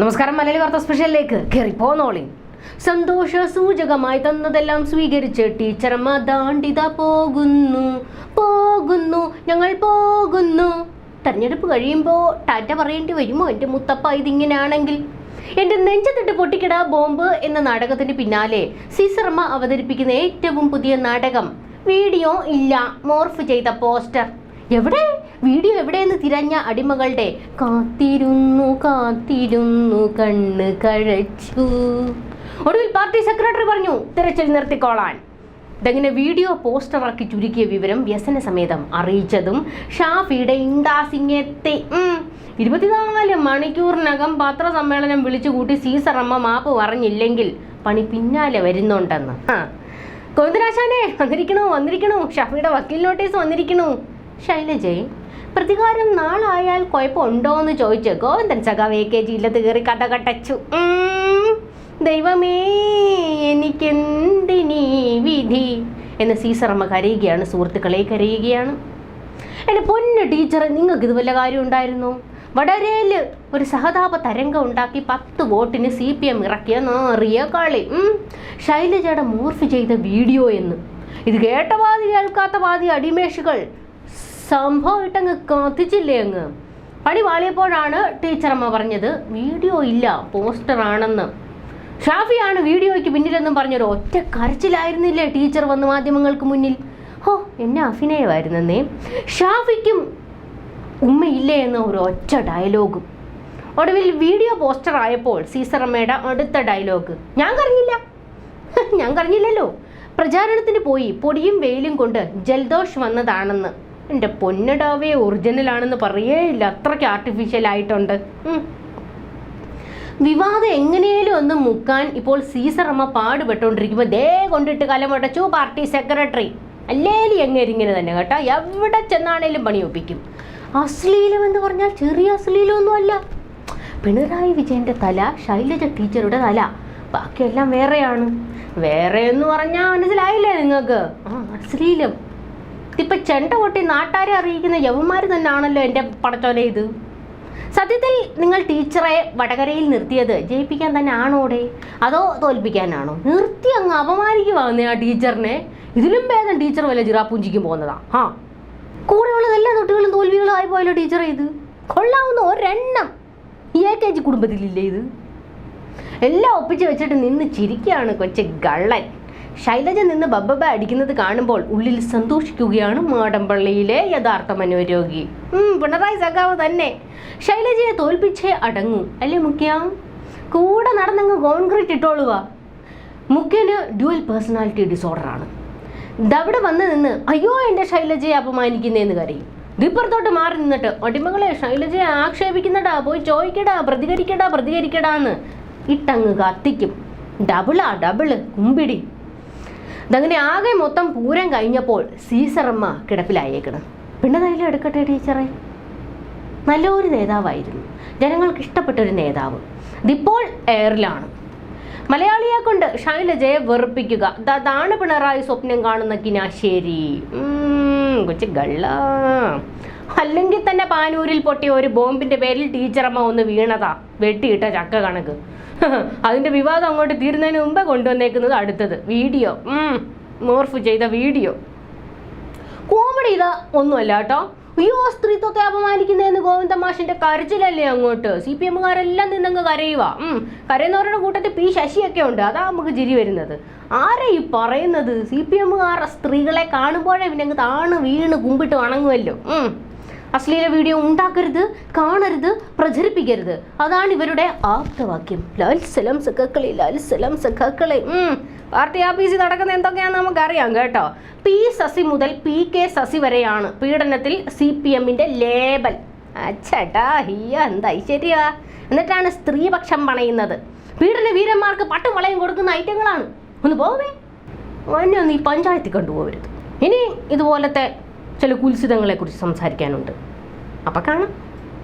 നമസ്കാരം മലയാളി വാർത്ത സ്പെഷ്യലിലേക്ക്. കയറി പോന്നോളി സന്തോഷ സൂചകമായി തന്നതെല്ലാം സ്വീകരിച്ച് ടീച്ചർമ്മ ദാണ്ടിത പോകുന്നു പോകുന്നു ഞങ്ങൾ പോകുന്നു. തെരഞ്ഞെടുപ്പ് കഴിയുമ്പോൾ ടാറ്റ പറയേണ്ടി വരുമോ? എന്റെ മുത്തപ്പ ഇതിങ്ങനെയാണെങ്കിൽ എന്റെ നെഞ്ചത്തിട്ട് പൊട്ടിക്കിട ബോംബ് എന്ന നാടകത്തിന് പിന്നാലെ സിസർമ്മ അവതരിപ്പിക്കുന്ന ഏറ്റവും പുതിയ നാടകം. വീഡിയോ ഇല്ല മോർഫ് ചെയ്ത പോസ്റ്റർ. എവിടെ? വീഡിയോ എവിടെയെന്ന് തിരഞ്ഞ അടിമകളുടെ കാത്തിരുന്നു കാത്തിരുന്നു കണ്ണ് കഴച്ചു. ഒടുവിൽ പാർട്ടി സെക്രട്ടറി പറഞ്ഞു തിരച്ചിൽ നിർത്തിക്കോളാൻ. ഇതങ്ങനെ വീഡിയോ പോസ്റ്ററാക്കി ചുരുക്കിയ വിവരം വ്യസന സമേതം അറിയിച്ചതും ഷാഫിയുടെ ഉം. ഇരുപത്തിനാല് മണിക്കൂറിനകം പത്രസമ്മേളനം വിളിച്ചു കൂട്ടി അമ്മ മാപ്പ് പറഞ്ഞില്ലെങ്കിൽ പണി പിന്നാലെ വരുന്നുണ്ടെന്ന്. ആ ഗോവിന്ദരാശാനെ വന്നിരിക്കണു വന്നിരിക്കണു? ഷഫിയുടെ വക്കീൽ നോട്ടീസ് വന്നിരിക്കണു. ശൈലജയെ പ്രതികാരം നാളായാൽ കുഴപ്പമുണ്ടോ എന്ന് ചോദിച്ച് ഗോവിന്ദൻ സഖാവ് എ കെ ജിയിലത്ത് കയറി കഥ കട്ടച്ചു. ദൈവമേ എനിക്കെന്തിനീ വിധി? എന്ന് സീസറമ്മ കരയുകയാണ് സുഹൃത്തുക്കളെ കരയുകയാണ്. എന്റെ പൊന്ന് ടീച്ചറെ നിങ്ങൾക്ക് ഇത് വല്ല കാര്യം ഉണ്ടായിരുന്നു? വടരേൽ ഒരു സഹതാപ തരംഗം ഉണ്ടാക്കി പത്ത് വോട്ടിന് സി പി എം ഇറക്കിയ നാറിയ കളി. ശൈലജയുടെ മോർഫ് ചെയ്ത വീഡിയോ എന്ന്. ഇത് കേട്ട വാതി കേൾക്കാത്ത വാതി അടിമേഷുകൾ സംഭവമായിട്ടങ്ങ് കത്തിച്ചില്ലേ അങ്ങ്? പണി വാളിയപ്പോഴാണ് ടീച്ചറമ്മ പറഞ്ഞത് വീഡിയോ ഇല്ല പോസ്റ്റർ ആണെന്ന് ഷാഫിയാണ് വീഡിയോയ്ക്ക് പിന്നിലെന്നും പറഞ്ഞൊരു ഒറ്റ കരച്ചിലായിരുന്നില്ലേ ടീച്ചർ വന്ന് മാധ്യമങ്ങൾക്ക് മുന്നിൽ? ഹോ എന്നെ അഭിനയമായിരുന്നേ ഷാഫിക്കും ഉമ്മയില്ലേ എന്ന ഒരു ഒറ്റ ഡയലോഗും. ഒടുവിൽ വീഡിയോ പോസ്റ്റർ ആയപ്പോൾ സീസറമ്മയുടെ അടുത്ത ഡയലോഗ് ഞാൻ കറിഞ്ഞില്ല ഞാൻ കറിഞ്ഞില്ലല്ലോ പ്രചാരണത്തിന് പോയി പൊടിയും വെയിലും കൊണ്ട് ജൽദോഷ് വന്നതാണെന്ന്. എന്റെ പൊന്നടാവേ ഒറിജിനലാണെന്ന് ഇല്ല. അത്രയ്ക്ക് ആർട്ടിഫിഷ്യൽ ആയിട്ടുണ്ട്. വിവാദം എങ്ങനെയും ഒന്ന് മുക്കാൻ ഇപ്പോൾ സീസറമ്മ പാടുപെട്ടുകൊണ്ടിരിക്കുമ്പോൾ ദേ കൊണ്ടിട്ട് കലമടച്ചു പാർട്ടി സെക്രട്ടറി. അല്ലേലി എങ്ങനെ തന്നെ കേട്ടോ. എവിടെ ചെന്നാണേലും പണി ഒപ്പിക്കും. അശ്ലീലം എന്ന് പറഞ്ഞാൽ ചെറിയ അശ്ലീലമൊന്നും അല്ല പിണറായി വിജയന്റെ തല ശൈലജ ടീച്ചറുടെ തല. ബാക്കിയെല്ലാം വേറെയാണ്. വേറെ എന്ന് പറഞ്ഞാൽ മനസ്സിലായില്ലേ നിങ്ങൾക്ക്? ആ അശ്ലീലം. ഇതിപ്പോ ചെണ്ട കൊട്ടി നാട്ടാരെ അറിയിക്കുന്ന യവന്മാർ തന്നെയാണല്ലോ എന്റെ പടച്ചോലെ ഇത്. സത്യത്തിൽ നിങ്ങൾ ടീച്ചറെ വടകരയിൽ നിർത്തിയത് ജയിപ്പിക്കാൻ തന്നെ ആണോടെ അതോ തോൽപ്പിക്കാനാണോ? നിർത്തി അങ്ങ് അപമാനിക്കുവാന്നേ ആ ടീച്ചറിനെ. ഇതിലും ഭേദം ടീച്ചർ വല്ല ജിറാപ്പൂഞ്ചിക്കും പോകുന്നതാ. ആ കൂടെയുള്ളത് എല്ലാ തൊട്ടുകളും തോൽവികളും ആയി പോയല്ലോ ടീച്ചറെ ഇത്. കൊള്ളാവുന്ന ഒരെണ്ണം എ കെ ജി കുടുംബത്തിലില്ലേ ഇത്? എല്ലാം ഒപ്പിച്ച് വെച്ചിട്ട് നിന്ന് ചിരിക്കുകയാണ് കൊച്ചു ഗള്ളൻ. ശൈലജ നിന്ന് ബബ്ബബ അടിക്കുന്നത് കാണുമ്പോൾ ഉള്ളിൽ സന്തോഷിക്കുകയാണ് മാടമ്പള്ളിയിലെ യഥാർത്ഥ മനോരോഗി. പിണറായി സഖാവ് തന്നെ. ശൈലജയെ തോൽപ്പിച്ചേ അടങ്ങൂ അല്ലേ മുഖ്യ? കൂടെ നടന്നങ്ങ് കോൺക്രീറ്റ് ഇട്ടോളുക. മുഖ്യന് ഡ്യുവൽ പേഴ്സണാലിറ്റി ഡിസോർഡറാണ് ദവിടെ വന്ന് നിന്ന് അയ്യോ എന്റെ ശൈലജയെ അപമാനിക്കുന്നേന്ന് കരയും. ദിപ്പുറത്തോട്ട് മാറി നിന്നിട്ട് അടിമകളെ ശൈലജയെ ആക്ഷേപിക്കുന്നടാ പോയി ചോദിക്കടാ പ്രതികരിക്കടാ പ്രതികരിക്കടാന്ന്. ഇട്ടങ്ങ് കത്തിക്കും. ഡബിളാ ഡബിൾ കുമ്പിടി. ഇതങ്ങനെ ആകെ മൊത്തം പൂരം കഴിഞ്ഞപ്പോൾ സീസറമ്മ കിടപ്പിലായേക്കണം. തൈലം എടുക്കട്ടെ ടീച്ചറെ? നല്ലൊരു നേതാവായിരുന്നു. ജനങ്ങൾക്ക് ഇഷ്ടപ്പെട്ട ഒരു നേതാവ് ഇതിപ്പോൾ എയറിലാണ്. മലയാളിയെ കൊണ്ട് ഷൈലജയെ വെറുപ്പിക്കുക. ദാണ് പിണറായി സ്വപ്നം കാണുന്ന കിനാശേരി. കൊച്ചു ഗള്ള അല്ലെങ്കിൽ തന്നെ പാനൂരിൽ പൊട്ടിയ ഒരു ബോംബിന്റെ പേരിൽ ടീച്ചറമ്മ ഒന്ന് വീണതാ. വെട്ടിയിട്ട ചക്ക കണക്ക്. അതിന്റെ വിവാദം അങ്ങോട്ട് തീരുന്നതിന് മുമ്പേ കൊണ്ടുവന്നേക്കുന്നത് അടുത്തത്. വീഡിയോ. മോർഫ് ചെയ്ത വീഡിയോ. കോമഡി ഇതാ ഒന്നുമല്ല കേട്ടോ. അയ്യോ സ്ത്രീത്വത്തെ അപമാനിക്കുന്നതെന്ന് ഗോവിന്ദ മാഷിന്റെ കരച്ചിലല്ലേ അങ്ങോട്ട്? സി പി എമ്മുകാരെല്ലാം നിന്നങ്ങ് കരയുക കരയുന്നവരുടെ കൂട്ടത്തിൽ പി ശശിയൊക്കെ ഉണ്ട്. അതാ നമുക്ക് ജിരി വരുന്നത്. ആരാ ഈ പറയുന്നത്? സി പി എമ്മുകാരുടെ സ്ത്രീകളെ കാണുമ്പോഴേ പിന്നെ അങ്ങ് താണ് വീണ് കുമ്പിട്ട് വണങ്ങുമല്ലോ അശ്ലീല വീഡിയോ ഉണ്ടാക്കരുത് കാണരുത് പ്രചരിപ്പിക്കരുത്. അതാണ് ഇവരുടെ ആപ്തവാക്യം. ലാൽസലം സഖാക്കളെ ലാൽസലം സഖാക്കളെ. ഉം. പാർട്ടി ആഫീസിൽ നടക്കുന്ന എന്തൊക്കെയാണെന്ന് നമുക്കറിയാം കേട്ടോ. പി ശശി മുതൽ പി കെ ശശി വരെയാണ് പീഡനത്തിൽ സി പി എമ്മിന്റെ ലേബൽ. അച്ചട്ടാ ഹിയ എന്താ ശരിയാ? എന്നിട്ടാണ് സ്ത്രീപക്ഷം പണയുന്നത്. പീഡന വീരന്മാർക്ക് പട്ടുവളയം കൊടുക്കുന്ന ഐറ്റങ്ങളാണ്. ഒന്ന് പോവേ. അന്നെ ഒന്ന് ഈ പഞ്ചായത്തിൽ കണ്ടുപോകരുത് ഇനി ഇതുപോലത്തെ ചില കുൽസിതങ്ങളെക്കുറിച്ച് സംസാരിക്കാനുണ്ട്. അപ്പോൾ കാണാം.